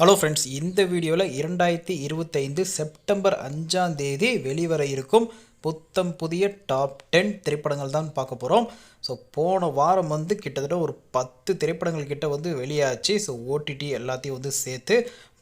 Hello friends இந்த வீடியோவில் இரண்டாயிரத்தி இருபத்தைந்து செப்டம்பர் அஞ்சாம் தேதி வெளிவர இருக்கும் புத்தம் புதிய டாப் டென் திரைப்படங்கள் தான் பார்க்க போகிறோம் ஸோ போன வாரம் வந்து கிட்டத்தட்ட ஒரு பத்து திரைப்படங்கள் கிட்ட வந்து வெளியாச்சு. ஸோ ஓடிடி எல்லாத்தையும் வந்து சேர்த்து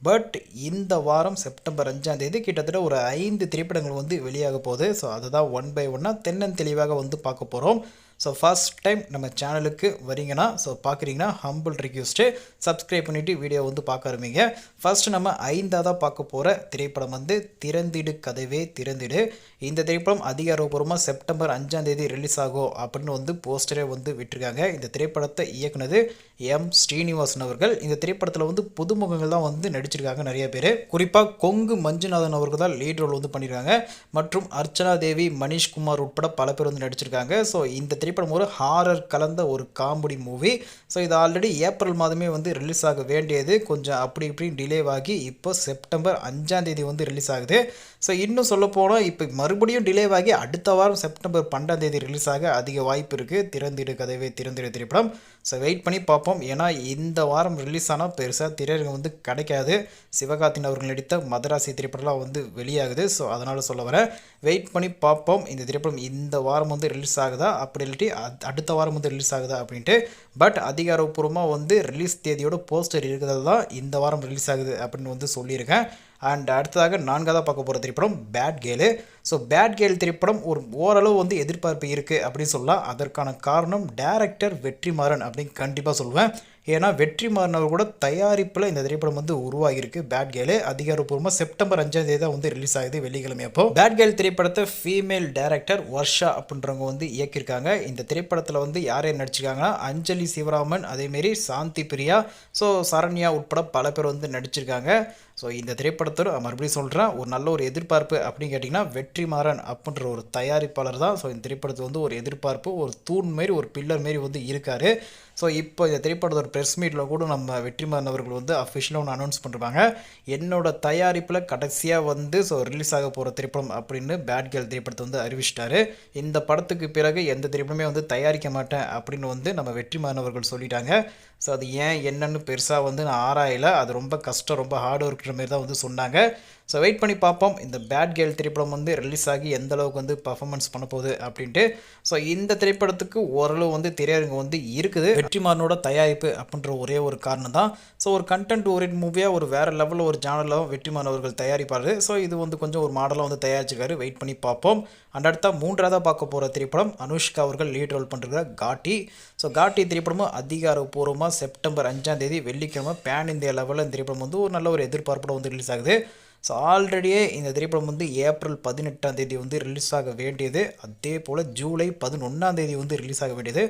பட் இந்த வாரம் செப்டம்பர் அஞ்சாம் தேதி கிட்டத்தட்ட ஒரு ஐந்து திரைப்படங்கள் வந்து வெளியாக போகுது. ஸோ அதை தான் ஒன் பை ஒன்னாக தென்னன் தெளிவாக வந்து பார்க்க போகிறோம் ஸோ ஃபர்ஸ்ட் டைம் நம்ம சேனலுக்கு வரீங்கன்னா ஸோ பார்க்குறீங்கன்னா ஹம்பிள் ரிக்வெஸ்ட்டு சப்ஸ்கிரைப் பண்ணிவிட்டு வீடியோ வந்து பார்க்க ஆரம்பிங்க. ஃபஸ்ட்டு நம்ம ஐந்தாவதாக பார்க்க போகிற திரைப்படம் வந்து திறந்திடு கதவே திறந்திடு. இந்த திரைப்படம் அதிகாரப்பூர்வமாக செப்டம்பர் அஞ்சாம் தேதி ரிலீஸ் ஆகும் அப்படின்னு வந்து போஸ்டரே வந்து விட்டுருக்காங்க. இந்த திரைப்படத்தை இயக்குனது எம். ஸ்ரீனிவாசன் அவர்கள் இந்த திரைப்படத்தில் வந்து புதுமுகங்கள் தான் வந்து நடிச்சிருக்காங்க நிறைய பேர். குறிப்பாக கொங்கு மஞ்சுநாதன் அவர்கள் தான் லீட் ரோல் வந்து பண்ணியிருக்காங்க மற்றும் அர்ச்சனா தேவி மணிஷ்குமார் உட்பட பல பேர் வந்து நடிச்சிருக்காங்க. ஸோ இந்த திரைப்படம் ஒரு ஹாரர் கலந்த ஒரு காமெடி மூவி ஸோ இது ஆல்ரெடி ஏப்ரல் மாதமே வந்து ரிலீஸ் ஆக வேண்டியது. கொஞ்சம் அப்படி இப்படி டிலே ஆகி இப்போ செப்டம்பர் அஞ்சாம் தேதி வந்து ரிலீஸ் ஆகுது. ஸோ இன்னும் சொல்ல போனால் இப்போ மறுபடியும் டிலே ஆகி அடுத்த வாரம் செப்டம்பர் பன்னெண்டாம் தேதி ரிலீஸ் ஆக அதிக வாய்ப்பு இருக்குது திறந்திடு கதவே திறந்திடு திரைப்படம். ஸோ வெயிட் பண்ணி பார்ப்போம். ஏன்னா இந்த வாரம் ரிலீஸ் ஆனால் பெருசாக திரையரங்கம் வந்து கிடைக்காது. சிவகார்த்தின் அவர்கள் நடித்த மதராசி திரைப்படம்லாம் வந்து வெளியாகுது. ஸோ அதனால் சொல்ல வரேன். வெயிட் பண்ணி பார்ப்போம். இந்த திரைப்படம் இந்த வாரம் வந்து ரிலீஸ் ஆகுதா? அப்படி இல்லாட்டி அடுத்த வாரம் வந்து ரிலீஸ் ஆகுதா? அப்படின்ட்டு. பட் அதிகாரப்பூர்வமாக வந்து ரிலீஸ் தேதியோட போஸ்டர் இருக்கிறது தான் இந்த வாரம் ரிலீஸ் ஆகுது அப்படின்னு வந்து சொல்லியிருக்கேன். அண்ட் அடுத்ததாக நான்காவதாக பார்க்க போகிற திரைப்படம் Bad Girl so Bad Girl திரைப்படம் ஒரு ஓரளவு வந்து எதிர்பார்ப்பு இருக்குது அப்படின்னு சொல்லலாம். அதற்கான காரணம் டேரக்டர் வெற்றிமாறன் அப்படின்னு கண்டிப்பாக சொல்லுவேன். ஏன்னா வெற்றி மாறினவர் கூட தயாரிப்பில் இந்த திரைப்படம் வந்து உருவாகியிருக்கு. பேட் கேலு அதிகாரப்பூர்வமாக செப்டம்பர் அஞ்சாம் தேதி தான் வந்து ரிலீஸ் ஆகுது வெள்ளிக்கிழமை. அப்போ பேட் கேல் திரைப்படத்தை ஃபீமேல் டேரக்டர் வர்ஷா அப்படின்றவங்க வந்து இயக்கியிருக்காங்க. இந்த திரைப்படத்தில் வந்து யார் யார் நடிச்சிருக்காங்கன்னா அஞ்சலி சிவராமன் அதேமாரி சாந்தி பிரியா ஸோ சரண்யா உட்பட பல பேர் வந்து நடிச்சிருக்காங்க. ஸோ இந்த திரைப்படத்தோட மறுபடியும் சொல்கிறேன் ஒரு நல்ல ஒரு எதிர்பார்ப்பு அப்படின்னு கேட்டிங்கன்னா வெற்றிமாறன் அப்படின்ற ஒரு தயாரிப்பாளர் தான். ஸோ இந்த திரைப்படத்துக்கு வந்து ஒரு எதிர்பார்ப்பு ஒரு தூண் மாரி ஒரு பில்லர் மாரி வந்து இருக்கார். ஸோ இப்போ இந்த திரைப்படத்தோட ப்ரெஸ் மீட்டில் கூட நம்ம வெற்றிமாறன் அவர்கள் வந்து அஃபிஷியலாக ஒன்று அனௌன்ஸ் பண்ணிருப்பாங்க. என்னோட தயாரிப்பில் கடைசியாக வந்து ஸோ ரிலீஸ் ஆக போகிற திரைப்படம் அப்படின்னு பேட் கேர்ள் திரைப்படத்தை வந்து அறிவிச்சிட்டாரு. இந்த படத்துக்கு பிறகு எந்த திரைப்படமே வந்து தயாரிக்க மாட்டேன் அப்படின்னு வந்து நம்ம வெற்றிமாறன் அவர்கள் சொல்லிட்டாங்க. ஸோ அது ஏன் என்னன்னு பெருசாக வந்து நான் ஆராயலை. அது ரொம்ப கஷ்டம் ரொம்ப ஹார்ட் ஒர்க்குற மாதிரி தான் வந்து சொன்னாங்க. ஸோ வெயிட் பண்ணி பார்ப்போம் இந்த பேட் கேர்ள் திரைப்படம் வந்து ரிலீஸ் ஆகி எந்த அளவுக்கு வந்து பர்ஃபார்மன்ஸ் பண்ண போகுது அப்படின்ட்டு. ஸோ இந்த திரைப்படத்துக்கு ஓரளவு வந்து திரையரங்கு வந்து இருக்குது. வெற்றிமாறனோட தயாரிப்பு அப்படின்ற ஒரே ஒரு காரணம் தான். ஸோ ஒரு கண்டென்ட் ஓரியன்ட் மூவியாக ஒரு வேறு லெவலில் ஒரு ஜானலில் வெற்றிமாறன் அவர்கள் தயாரிப்பார். ஸோ இது வந்து கொஞ்சம் ஒரு மாடலாக வந்து தயாரிச்சிருக்காரு. வெயிட் பண்ணி பார்ப்போம் அண்ட் அடுத்தா மூன்றாவதாக பார்க்க போகிற திரைப்படம் அனுஷ்கா அவர்கள் லீட் ரோல் பண்ணுற காட்டி. ஸோ காட்டி திரைப்படமும் அதிகாரப்பூர்வமாக செப்டம்பர் அஞ்சாம் தேதி வெள்ளிக்கிழமை பேன் இந்தியா லெவலில் இந்த திரைப்படம் வந்து ஒரு நல்ல ஒரு எதிர்பார்ப்போட வந்து ரிலீஸ் ஆகுது. ஸோ ஆல்ரெடியே இந்த திரைப்படம் வந்து ஏப்ரல் பதினெட்டாம் தேதி வந்து ரிலீஸ் ஆக வேண்டியது. அதே போல் ஜூலை பதினொன்றாம் தேதி வந்து ரிலீஸ் ஆக வேண்டியது.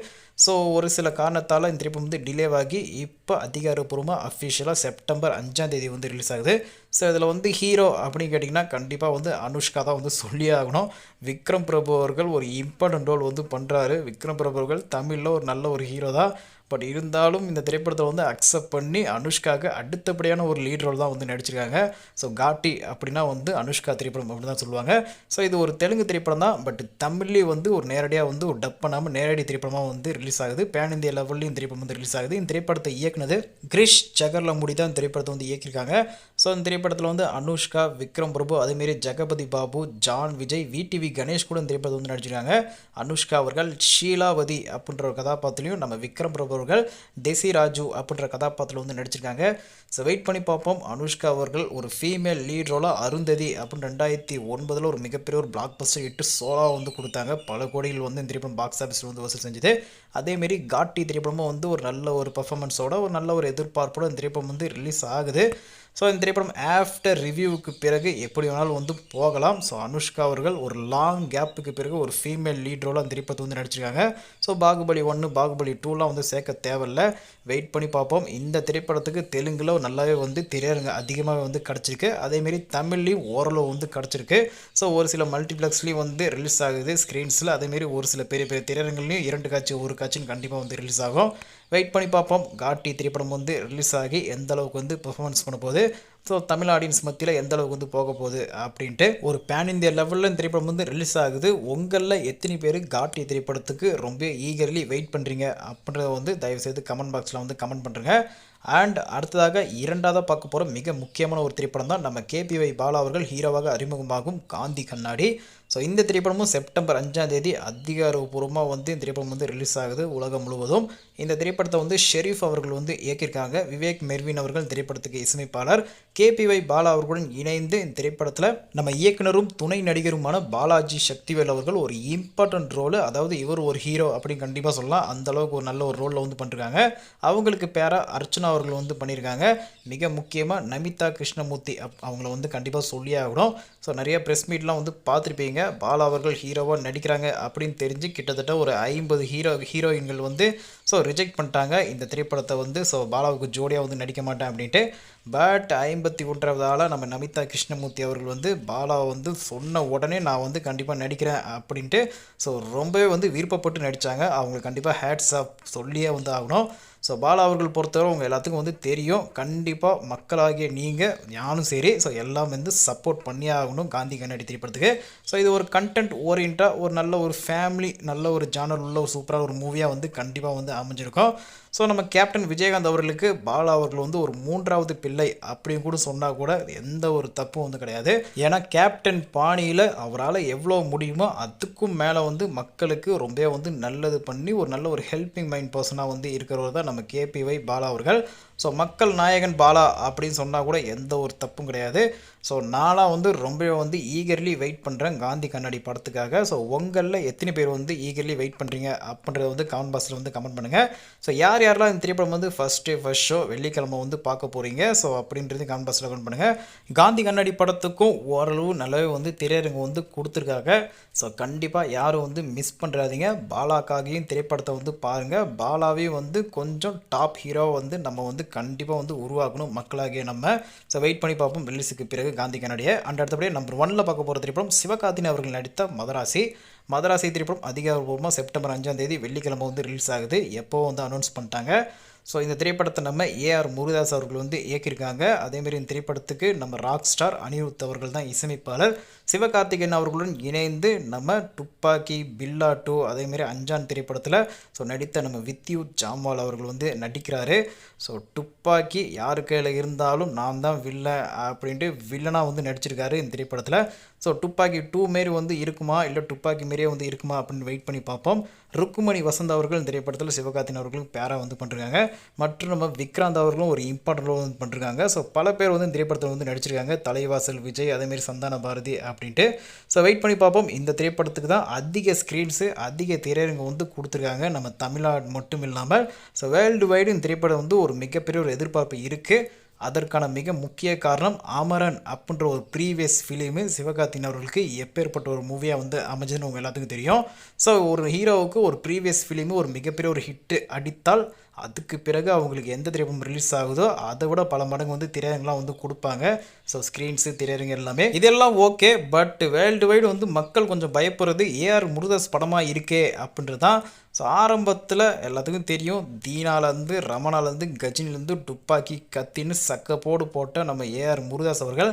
ஸோ ஒரு சில காரணத்தால் இந்த திரைப்படம் வந்து டிலே ஆகி இப்போ அதிகாரப்பூர்வமாக அஃபிஷியலாக செப்டம்பர் அஞ்சாம் தேதி வந்து ரிலீஸ் ஆகுது. ஸோ இதில் வந்து ஹீரோ அப்படின்னு கேட்டிங்கன்னா கண்டிப்பாக வந்து அனுஷ்கா தான் வந்து சொல்லியே ஆகணும். விக்ரம் பிரபு அவர்கள் ஒரு இம்பார்ட்டன்ட் ரோல் வந்து பண்ணுறாரு விக்ரம் பிரபு அவர்கள் தமிழில் ஒரு நல்ல ஒரு ஹீரோ தான். பட் இருந்தாலும் இந்த திரைப்படத்தை வந்து அக்செப்ட் பண்ணி அனுஷ்காவுக்கு அடுத்தபடியான ஒரு லீட் ரோல் தான் வந்து நடிச்சிருக்காங்க. ஸோ காட்டி அப்படின்னா வந்து அனுஷ்கா திரைப்படம் அப்படின்னு தான் சொல்லுவாங்க. ஸோ இது ஒரு தெலுங்கு திரைப்படம் தான். பட் தமிழ்லேயே வந்து ஒரு நேரடியாக வந்து ஒரு டப் பண்ணாமல் நேரடி திரைப்படமாக வந்து ரிலீஸ் ஆகுது. பேன் இந்தியா லெவல்லையும் இந்த திரைப்படம் வந்து ரிலீஸ் ஆகுது. இந்த திரைப்படத்தை இயக்குனது கிரிஷ் சகர்லமுடி தான் இந்த திரைப்படத்தை வந்து இயக்கியிருக்காங்க. ஸோ இந்த திரைப்படத்தில் வந்து அனுஷ்கா விக்ரம் பிரபு அதேமாரி ஜெகபதி பாபு ஜான் விஜய் விடிவி கணேஷ் கூட இந்த திரைப்படத்தை வந்து நடிச்சிருக்காங்க. அனுஷ்கா அவர்கள் ஷீலாவதி அப்படின்ற ஒரு கதாபாத்திரத்திலையும் நம்ம விக்ரம் பிரபு அவர்கள் டெசி ராஜு அப்படின்ற கதாபாத்திரம் வந்து நடிச்சிருக்காங்க. ஸோ வெயிட் பண்ணி பார்ப்போம். அனுஷ்கா அவர்கள் ஒரு ஃபீமேல் லீட் ரோலாக அருந்ததி அப்படின்னு ரெண்டாயிரத்தி ஒன்பதில் ஒரு மிகப்பெரிய ஒரு பிளாக் பஸ்டர் இட்டு சோலா வந்து கொடுத்தாங்க. பல கோடிகள் வந்து இந்த திரைப்படம் பாக்ஸ் ஆஃபீஸில் வந்து வசூல் செஞ்சது. அதேமாரி காட்டி திரைப்படமும் வந்து ஒரு நல்ல ஒரு பர்ஃபார்மன்ஸோட ஒரு நல்ல ஒரு எதிர்பார்ப்போட இந்த திரைப்படம் வந்து ரிலீஸ் ஆகுது. ஸோ இந்த திரைப்படம் ஆஃப்டர் ரிவ்யூவுக்கு பிறகு எப்படி வேணாலும் வந்து போகலாம். ஸோ அனுஷ்கா அவர்கள் ஒரு லாங் கேப்புக்கு பிறகு ஒரு ஃபீமேல் லீட் ரோலாக அந்த திரைப்படத்தை வந்து நடிச்சிருக்காங்க. ஸோ பாகுபலி ஒன்று பாகுபலி டூலாம் வந்து சேர்க்க தேவையில்ல. வெயிட் பண்ணி பார்ப்போம். இந்த திரைப்படத்துக்கு தெலுங்கில் நல்லாவே வந்து திரையரங்கு அதிகமாக வந்து கிடச்சிருக்கு. அதேமாரி தமிழ்லேயும் ஓரளவு வந்து கிடச்சிருக்கு. ஸோ ஒரு சில மல்டிப்ளெக்ஸ்லேயும் வந்து ரிலீஸ் ஆகுது ஸ்க்ரீன்ஸில் அதேமாரி ஒரு சில பெரிய பெரிய திரையரங்குலேயும் இரண்டு காட்சி ஒரு காட்சின்னு கண்டிப்பாக வந்து ரிலீஸ் ஆகும். வெயிட் பண்ணி பார்ப்போம். காட்டி திரைப்படம் வந்து ரிலீஸ் ஆகி எந்த அளவுக்கு வந்து பெர்ஃபார்மன்ஸ் பண்ண போகுது. ஸோ தமிழ் ஆடியன்ஸ் மத்தியில் எந்த அளவுக்கு வந்து போக போகுது அப்படின்ட்டு ஒரு பேன் இந்தியா லெவலில் இந்த திரைப்படம் வந்து ரிலீஸ் ஆகுது. உங்களில் எத்தனை பேர் காட்டி திரைப்படத்துக்கு ரொம்ப ஈகர்லி வெயிட் பண்ணுறீங்க அப்படின்றத வந்து தயவுசெய்து கமெண்ட் பாக்ஸில் வந்து கமெண்ட் பண்ணுறேங்க அண்ட் அடுத்ததாக இரண்டாவதாக பார்க்க போகிற மிக முக்கியமான ஒரு திரைப்படம் தான் நம்ம கேபிஒய் பாலா அவர்கள் ஹீரோவாக அறிமுகமாகும் காந்தி கண்ணாடி. ஸோ இந்த திரைப்படமும் செப்டம்பர் அஞ்சாம் தேதி அதிகாரப்பூர்வமாக வந்து இந்த திரைப்படம் வந்து ரிலீஸ் ஆகுது உலகம் முழுவதும். இந்த திரைப்படத்தை வந்து ஷெரீஃப் அவர்கள் வந்து இயக்கியிருக்காங்க. விவேக் மெர்வின் அவர்கள் திரைப்படத்துக்கு இசையமைப்பாளர். கேபிஒய் பாலா அவர்களுடன் இணைந்து இந்த திரைப்படத்தில் நம்ம இயக்குனரும் துணை நடிகருமான பாலாஜி சக்திவேல் அவர்கள் ஒரு இம்பார்ட்டன்ட் ரோலு அதாவது இவர் ஒரு ஹீரோ அப்படின்னு கண்டிப்பாக சொல்லலாம். அந்த அளவுக்கு ஒரு நல்ல ஒரு ரோலில் வந்து பண்ணிருக்காங்க. அவங்களுக்கு பேராக அர்ச்சனா அவர்கள் வந்து பண்ணியிருக்காங்க மிக முக்கியமாக நமிதா கிருஷ்ணமூர்த்தி அப் அவங்கள வந்து கண்டிப்பாக சொல்லியே ஆகணும். ஸோ நிறைய ப்ரெஸ் மீட்லாம் வந்து பார்த்துருப்பீங்க. பாலா அவர்கள் ஹீரோவாக நடிக்கிறாங்க அப்படின்னு தெரிஞ்சு கிட்டத்தட்ட ஒரு ஐம்பது ஹீரோ ஹீரோயின்கள் வந்து ஸோ ரிஜெக்ட் பண்ணிட்டாங்க. இந்த திரைப்படத்தை வந்து ஸோ பாலாவுக்கு ஜோடியாக வந்து நடிக்க மாட்டேன் அப்படின்ட்டு. பட் ஐம்பத்தி ஒன்றாவது ஆளாக நம்ம நமிதா கிருஷ்ணமூர்த்தி அவர்கள் வந்து பாலாவை வந்து சொன்ன உடனே நான் வந்து கண்டிப்பாக நடிக்கிறேன் அப்படின்ட்டு ஸோ ரொம்பவே வந்து விருப்பப்பட்டு நடித்தாங்க அவங்களுக்கு கண்டிப்பாக ஹேட்ஸ் ஆஃப் சொல்லியே வந்து ஆகணும். ஸோ பாலா அவர்கள் பொறுத்தவரை உங்கள் எல்லாத்துக்கும் வந்து தெரியும். கண்டிப்பாக மக்களாகிய நீங்கள் ஞானும் சரி. ஸோ எல்லாம் வந்து சப்போர்ட் பண்ணியே ஆகணும். காந்தி கண்ணாடி திரைப்படத்துக்கு. ஸோ இது ஒரு கண்டென்ட் ஓரியண்ட்டாக ஒரு நல்ல ஒரு ஃபேமிலி நல்ல ஒரு ஜானல் உள்ள ஒரு சூப்பராக ஒரு மூவியாக வந்து கண்டிப்பாக வந்து அமைஞ்சிருக்கும். ஸோ நம்ம கேப்டன் விஜயகாந்த் அவர்களுக்கு பாலா அவர்கள் வந்து ஒரு மூன்றாவது பிள்ளை அப்படின்னு கூட சொன்னால் கூட எந்த ஒரு தப்பும் வந்து கிடையாது. ஏன்னா கேப்டன் பாணியில் அவரால் எவ்வளோ முடியுமோ அதுக்கும் மேலே வந்து மக்களுக்கு ரொம்ப வந்து நல்லது பண்ணி ஒரு நல்ல ஒரு ஹெல்பிங் மைண்ட் பர்சனாக வந்து இருக்கிறவர் தான் நம்ம கேபிஒய் பாலா அவர்கள். ஸோ மக்கள் நாயகன் பாலா அப்படின்னு சொன்னால் கூட எந்த ஒரு தப்பும் கிடையாது. ஸோ நானாக வந்து ரொம்பவே வந்து ஈகர்லி வெயிட் பண்ணுறேன் காந்தி கண்ணாடி படத்துக்காக. ஸோ உங்களில் எத்தனை பேர் வந்து ஈகர்லி வெயிட் பண்ணுறீங்க அப்படின்றத வந்து கமெண்ட் பாக்ஸில் வந்து கமெண்ட் பண்ணுங்கள் ஸோ யார் யாரெல்லாம் இந்த திரைப்படம் வந்து ஃபஸ்ட் டே ஃபஸ்ட் ஷோ வெள்ளிக்கிழமை வந்து பார்க்க போகிறீங்க ஸோ அப்படின்றது கமெண்ட் பாக்ஸில் கமெண்ட் பண்ணுங்கள் காந்தி கண்ணாடி படத்துக்கும் ஓரளவு நல்லாவே வந்து திரையரங்கு வந்து கொடுத்துருக்காங்க. ஸோ கண்டிப்பாக யாரும் வந்து மிஸ் பண்ணுறாதீங்க பாலாக்காகையும் திரைப்படத்தை வந்து பாருங்கள் பாலாவையும் வந்து கொஞ்சம் டாப் ஹீரோ வந்து நம்ம வந்து கண்டிப்பாக வந்து உருவாக்கணும். மக்களாகிய நம்ம. ஸோ வெயிட் பண்ணி பார்ப்போம். ரிலீஸுக்கு பிறகு காந்தி கண்ணாடியை. அண்ட் அடுத்தபடியே நம்பர் ஒன்னில் பார்க்க போகிற திரைப்படம் சிவகார்த்தினி அவர்கள் நடித்த மதராசி. மதராசி திரைப்படம் அதிகாரப்பூர்வமாக செப்டம்பர் அஞ்சாம் தேதி வெள்ளிக்கிழமை வந்து ரிலீஸ் ஆகுது. எப்போ வந்து அனௌன்ஸ் பண்ணிட்டாங்க? ஸோ இந்த திரைப்படத்தை நம்ம ஏஆர் முருகதாஸ் அவர்கள் வந்து இயக்கியிருக்காங்க. அதேமாரி இந்த திரைப்படத்துக்கு நம்ம ராக் ஸ்டார் அனிருத் அவர்கள் தான் இசையமைப்பாளர். சிவகார்த்திகேயன் அவர்களுடன் இணைந்து நம்ம துப்பாக்கி பில்லா டூ அதேமாரி அஞ்சான் திரைப்படத்தில் ஸோ நடித்த நம்ம வித்யூ ஜாம்வால் அவர்கள் வந்து நடிக்கிறாரு. ஸோ துப்பாக்கி யாரு கையில் இருந்தாலும் நான் தான் வில்ல அப்படின்ட்டு வில்லனாக வந்து நடிச்சிருக்காரு இந்த திரைப்படத்தில். ஸோ துப்பாக்கி டூ மாரி வந்து இருக்குமா? இல்லை துப்பாக்கி மாரியே வந்து இருக்குமா? அப்படின்னு வெயிட் பண்ணி பார்ப்போம். ருக்குமணி வசந்த் அவர்கள் இந்த திரைப்படத்தில் சிவகார்த்தின் அவர்களும் பேராக வந்து பண்ணுறாங்க மற்றும் நம்ம விக்ராந்த் அவர்களும் ஒரு இம்பார்ட்டன்ட் ரோல் வந்து பண்ணுறாங்க ஸோ பல பேர் வந்து திரைப்படத்தில் வந்து நடிச்சிருக்காங்க. தலைவாசல் விஜய் அதேமாரி சந்தான பாரதி அப்படின்ட்டு. ஸோ வெயிட் பண்ணி பார்ப்போம். இந்த திரைப்படத்துக்கு தான் அதிக ஸ்க்ரீன்ஸு அதிக திரையரங்கு வந்து கொடுத்துருக்காங்க. நம்ம தமிழ்நாடு மட்டும் இல்லாமல் ஸோ வேர்ல்டு வைடு இந்த திரைப்படம் வந்து ஒரு மிகப்பெரிய ஒரு எதிர்பார்ப்பு இருக்குது அதற்கான மிக முக்கிய காரணம் அமரன் அப்படின்ற ஒரு ப்ரீவியஸ் ஃபிலிமு சிவகார்த்தின் அவர்களுக்கு எப்பேற்பட்ட ஒரு மூவியாக வந்து அமைஞ்சதுன்னு உங்கள் எல்லாத்துக்கும் தெரியும். ஸோ ஒரு ஹீரோவுக்கு ஒரு ப்ரீவியஸ் ஃபிலிமு ஒரு மிகப்பெரிய ஒரு ஹிட்டு அடித்தால் அதுக்கு பிறகு அவங்களுக்கு எந்த திரைப்படம் ரிலீஸ் ஆகுதோ அதை விட பல மடங்கு வந்து திரையரங்கெலாம் வந்து கொடுப்பாங்க. ஸோ ஸ்க்ரீன்ஸு திரையரங்கு எல்லாமே. இதெல்லாம் ஓகே பட் வேர்ல்டு வைடு வந்து மக்கள் கொஞ்சம் பயப்படுறது ஏஆர் முருகதாஸ் படமாக இருக்கே அப்படின்றது தான் ஸோ ஆரம்பத்தில் எல்லாத்துக்கும் தெரியும் தீனாலேருந்து ரமணாலேருந்து கஜினிலேருந்து துப்பாக்கி கத்தின்னு சக்கப்போடு போட்ட நம்ம ஏஆர் முருதாஸ் அவர்கள்.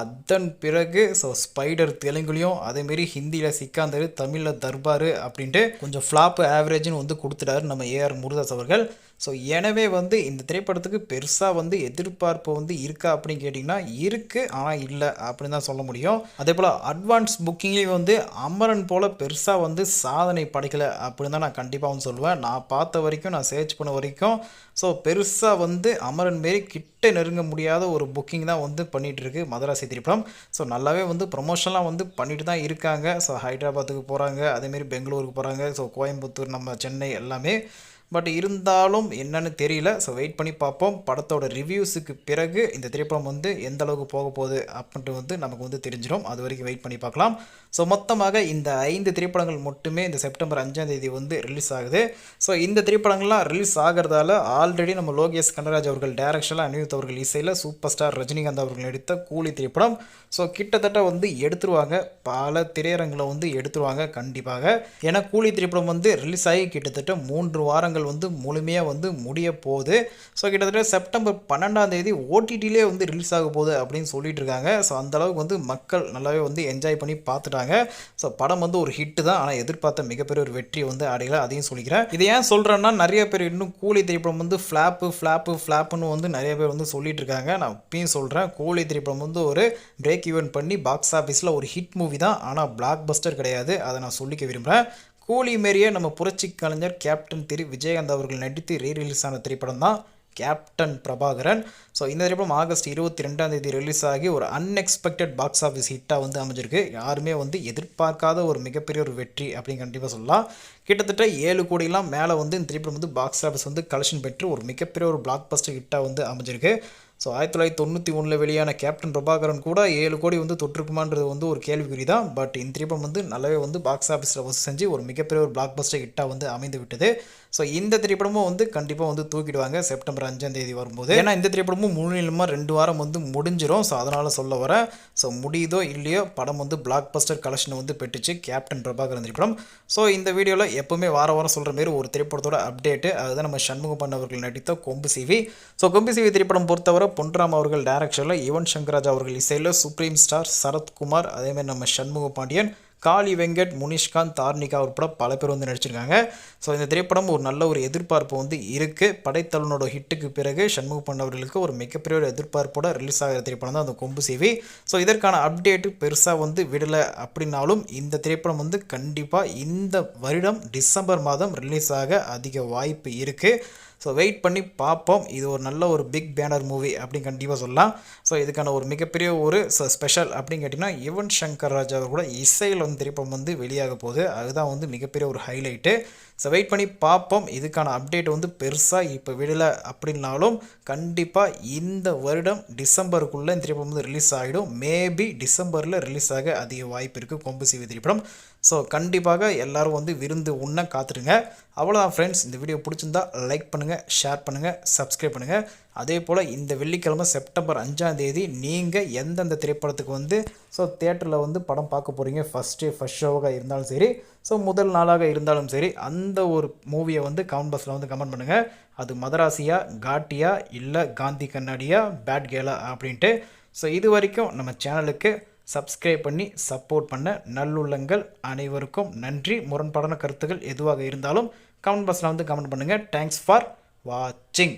அதன் பிறகு ஸோ ஸ்பைடர் தெலுங்குலையும் அதேமாரி ஹிந்தியில் சிக்காந்தர் தமிழில் தர்பார் அப்படின்ட்டு கொஞ்சம் ஃப்ளாப் ஆவரேஜ்னு வந்து கொடுத்துட்டாரு நம்ம ஏஆர் முருதாஸ் அவர்கள். ஸோ எனவே வந்து இந்த திரைப்படத்துக்கு பெருசாக வந்து எதிர்பார்ப்பு வந்து இருக்கா அப்படின்னு கேட்டிங்கன்னா இருக்குது ஆனால் இல்லை அப்படின்னு தான் சொல்ல முடியும். அதே போல் அட்வான்ஸ் புக்கிங்லேயும் வந்து அமரன் போல் பெருசாக வந்து சாதனை படைக்கலை அப்படின்னு தான் நான் கண்டிப்பாக வந்து சொல்லுவேன். நான் பார்த்த வரைக்கும் நான் சர்ச் பண்ண வரைக்கும் ஸோ பெருசாக வந்து அமரன் மாரி கிட்ட நெருங்க முடியாத ஒரு புக்கிங் தான் வந்து பண்ணிகிட்டு இருக்கு மதராசி திரைப்படம். ஸோ நல்லாவே வந்து ப்ரொமோஷன்லாம் வந்து பண்ணிட்டு தான் இருக்காங்க. ஸோ ஹைதராபாத்துக்கு போகிறாங்க அதேமாரி பெங்களூருக்கு போகிறாங்க ஸோ கோயம்புத்தூர் நம்ம சென்னை எல்லாமே. பட் இருந்தாலும் என்னன்னு தெரியல. ஸோ வெயிட் பண்ணி பார்ப்போம். படத்தோட ரிவ்யூஸுக்கு பிறகு இந்த திரைப்படம் வந்து எந்த அளவுக்கு போக போகுது அப்படின்ட்டு வந்து நமக்கு வந்து தெரிஞ்சிடும் அது வரைக்கும் வெயிட் பண்ணி பார்க்கலாம். ஸோ மொத்தமாக இந்த ஐந்து திரைப்படங்கள் மட்டுமே இந்த செப்டம்பர் அஞ்சாம் தேதி வந்து ரிலீஸ் ஆகுது. ஸோ இந்த திரைப்படங்கள்லாம் ரிலீஸ் ஆகிறதால ஆல்ரெடி நம்ம லோகேஷ் கனராஜ் அவர்கள் டைரக்ஷனில் அனிருத் அவர்கள் இசையில் சூப்பர் ஸ்டார் ரஜினிகாந்த் அவர்கள் எடுத்த கூலி திரைப்படம். ஸோ கிட்டத்தட்ட வந்து எடுத்துருவாங்க. பல திரையரங்களை வந்து எடுத்துருவாங்க கண்டிப்பாக. ஏன்னா கூலி திரைப்படம் வந்து ரிலீஸ் ஆகி கிட்டத்தட்ட மூன்று வாரங்கள் வந்து முழுமையாக வந்து முடிய போகுது. ஸோ கிட்டத்தட்ட செப்டம்பர் பன்னெண்டாம் தேதி ஓடிடிலே வந்து ரிலீஸ் ஆக போகுது அப்படின்னு சொல்லிட்டு இருக்காங்க. ஸோ அந்தளவுக்கு வந்து மக்கள் நல்லாவே வந்து என்ஜாய் பண்ணி பார்த்துட்டாங்க. ஸோ படம் வந்து ஒரு ஹிட்டு தான். ஆனால் எதிர்பார்த்த மிகப்பெரிய ஒரு வெற்றி வந்து அடையல. அதையும் சொல்லிக்கிறேன். இதை ஏன் சொல்கிறேன்னா நிறைய பேர் இன்னும் கூலி திரைப்படம் வந்து ஃப்ளாப்பு ஃப்ளாப்பு ஃப்ளாப்புன்னு வந்து நிறைய பேர் வந்து சொல்லிட்டு இருக்காங்க நான் இப்பயும் சொல்கிறேன் கூலி திரைப்படம் வந்து ஒரு பிரேக் ஈவன் பண்ணி பாக்ஸ் ஆஃபீஸில் ஒரு ஹிட் மூவி தான். ஆனால் பிளாக் பஸ்டர் கிடையாது. அதை நான் சொல்லிக்க விரும்புகிறேன் கூலி மாரியே நம்ம புரட்சி கலைஞர் கேப்டன் திரு. விஜயகாந்த் அவர்கள் நடித்து ரீ ரிலீஸ் ஆன திரைப்படம் தான். கேப்டன் பிரபாகரன் ஸோ இந்த திரைப்படம் ஆகஸ்ட் இருபத்தி ரெண்டாம் தேதி ரிலீஸ் ஆகி ஒரு அன்எக்ஸ்பெக்டட் பாக்ஸ் ஆஃபீஸ் ஹிட்டாக வந்து அமைஞ்சிருக்கு. யாருமே வந்து எதிர்பார்க்காத ஒரு மிகப்பெரிய ஒரு வெற்றி அப்படின்னு கண்டிப்பாக சொல்லலாம். கிட்டத்தட்ட ஏழு கோடிலாம் மேலே வந்து இந்த திரைப்படம் வந்து பாக்ஸ் ஆஃபீஸ் வந்து கலெக்ஷன் பெற்று ஒரு மிகப்பெரிய ஒரு பிளாக் பஸ்டர் ஹிட்டாக வந்து அமைஞ்சிருக்கு. ஸோ ஆயிரத்தி தொள்ளாயிரத்தி தொண்ணூற்றி ஒன்றில் வெளியான கேப்டன் பிரபாகரன் கூட ஏழு கோடி வந்து தொற்றுக்குமான்றது வந்து ஒரு கேள்விக்குறி தான் பட் இந்த திரைப்படம் வந்து நல்லாவே வந்து பாக்ஸ் ஆஃபீஸில் வசூல் செஞ்சு ஒரு மிகப்பெரிய ஒரு பிளாக் பஸ்டர் ஹிட்டாக வந்து அமைந்து விட்டது ஸோ இந்த திரைப்படமும் வந்து கண்டிப்பாக வந்து தூக்கிடுவாங்க செப்டம்பர் அஞ்சாம் தேதி வரும்போது. ஏன்னா இந்த திரைப்படமும் முழுநிலமாக ரெண்டு வாரம் வந்து முடிஞ்சிடும் ஸோ அதனால் சொல்ல வர ஸோ முடியுதோ இல்லையோ படம் வந்து பிளாக் பஸ்டர் கலெக்ஷனை வந்து பெற்றுச்சு கேப்டன் பிரபாகரன் திரைப்படம். ஸோ இந்த வீடியோவில் எப்போவுமே வார வாரம் சொல்கிற மாரி ஒரு திரைப்படத்தோட அப்டேட்டு அதுதான் நம்ம சண்முகம் பண்ணவர்கள் நடித்த கொம்பு சிவி. ஸோ கொம்பு சிவி திரைப்படம் பொறுத்தவரை பொன்ராம் அவர்கள் டைரக்ஷனில் யுவன் சங்கராஜ் அவர்கள் இசையில் சுப்ரீம் ஸ்டார் சரத்குமார் அதேமாதிரி நம்ம சண்முக பாண்டியன் காளி வெங்கட் முனிஷ்காந்த் தார்னிகா உட்பட பல பேர் வந்து நடிச்சிருக்காங்க. ஸோ இந்த திரைப்படம் ஒரு நல்ல ஒரு எதிர்பார்ப்பு வந்து இருக்குது படைத்தலனோட ஹிட்டுக்கு பிறகு சண்முக பண்ணவர்களுக்கு ஒரு மிகப்பெரிய ஒரு எதிர்பார்ப்போட ரிலீஸ் ஆகிற திரைப்படம் தான் அந்த கொம்பு சேவி. ஸோ இதற்கான அப்டேட்டு பெருசாக வந்து விடலை அப்படின்னாலும் இந்த திரைப்படம் வந்து கண்டிப்பாக இந்த வருடம் டிசம்பர் மாதம் ரிலீஸ் ஆக அதிக வாய்ப்பு இருக்குது ஸோ வெயிட் பண்ணி பார்ப்போம் இது ஒரு நல்ல ஒரு பிக் பேனர் மூவி அப்படின்னு கண்டிப்பாக சொல்லலாம். ஸோ இதுக்கான ஒரு மிகப்பெரிய ஒரு ஸ்பெஷல் அப்படின்னு கேட்டிங்கன்னா யுவன் சங்கர் ராஜா கூட இசையில் வந்து திரைப்படம் வந்து வெளியாக போகுது. அதுதான் வந்து மிகப்பெரிய ஒரு ஹைலைட்டு ஸோ வெயிட் பண்ணி பார்ப்போம் இதுக்கான அப்டேட் வந்து பெருசாக இப்போ விடலை அப்படின்னாலும் கண்டிப்பாக இந்த வருடம் டிசம்பருக்குள்ளே இந்த திரைப்படம் வந்து ரிலீஸ் ஆகிடும் மேபி டிசம்பரில் ரிலீஸ் ஆக அதிக வாய்ப்பு இருக்குது கொம்பு சிவி திரைப்படம். ஸோ கண்டிப்பாக எல்லோரும் வந்து விருந்து உண்ண காத்துருங்க அவ்வளோதான் ஃப்ரெண்ட்ஸ் இந்த வீடியோ பிடிச்சிருந்தா லைக் பண்ணுங்கள் ஷேர் பண்ணுங்கள் சப்ஸ்கிரைப் பண்ணுங்கள் அதே போல் இந்த வெள்ளிக்கிழமை செப்டம்பர் அஞ்சாம் தேதி நீங்கள் எந்தெந்த திரைப்படத்துக்கு வந்து ஸோ தேட்டரில் வந்து படம் பார்க்க போகிறீங்க ஃபஸ்ட்டு ஃபஸ்ட் ஷோவாக இருந்தாலும் சரி ஸோ முதல் நாளாக இருந்தாலும் சரி அந்த ஒரு மூவியை வந்து கமெண்ட் பாக்ஸில் வந்து கமெண்ட் பண்ணுங்கள் அது மதராசியா காட்டியா இல்லை காந்தி கண்ணாடியா பேட் கேலா அப்படின்ட்டு. ஸோ இது வரைக்கும் நம்ம சேனலுக்கு சப்ஸ்கிரைப் பண்ணி சப்போர்ட் பண்ண நல்லுள்ளங்கள் அனைவருக்கும் நன்றி. முரண்பாடான கருத்துக்கள் எதுவாக இருந்தாலும் கமெண்ட் பாக்ஸில் வந்து கமெண்ட் பண்ணுங்கள் தேங்க்ஸ் ஃபார் வாட்சிங்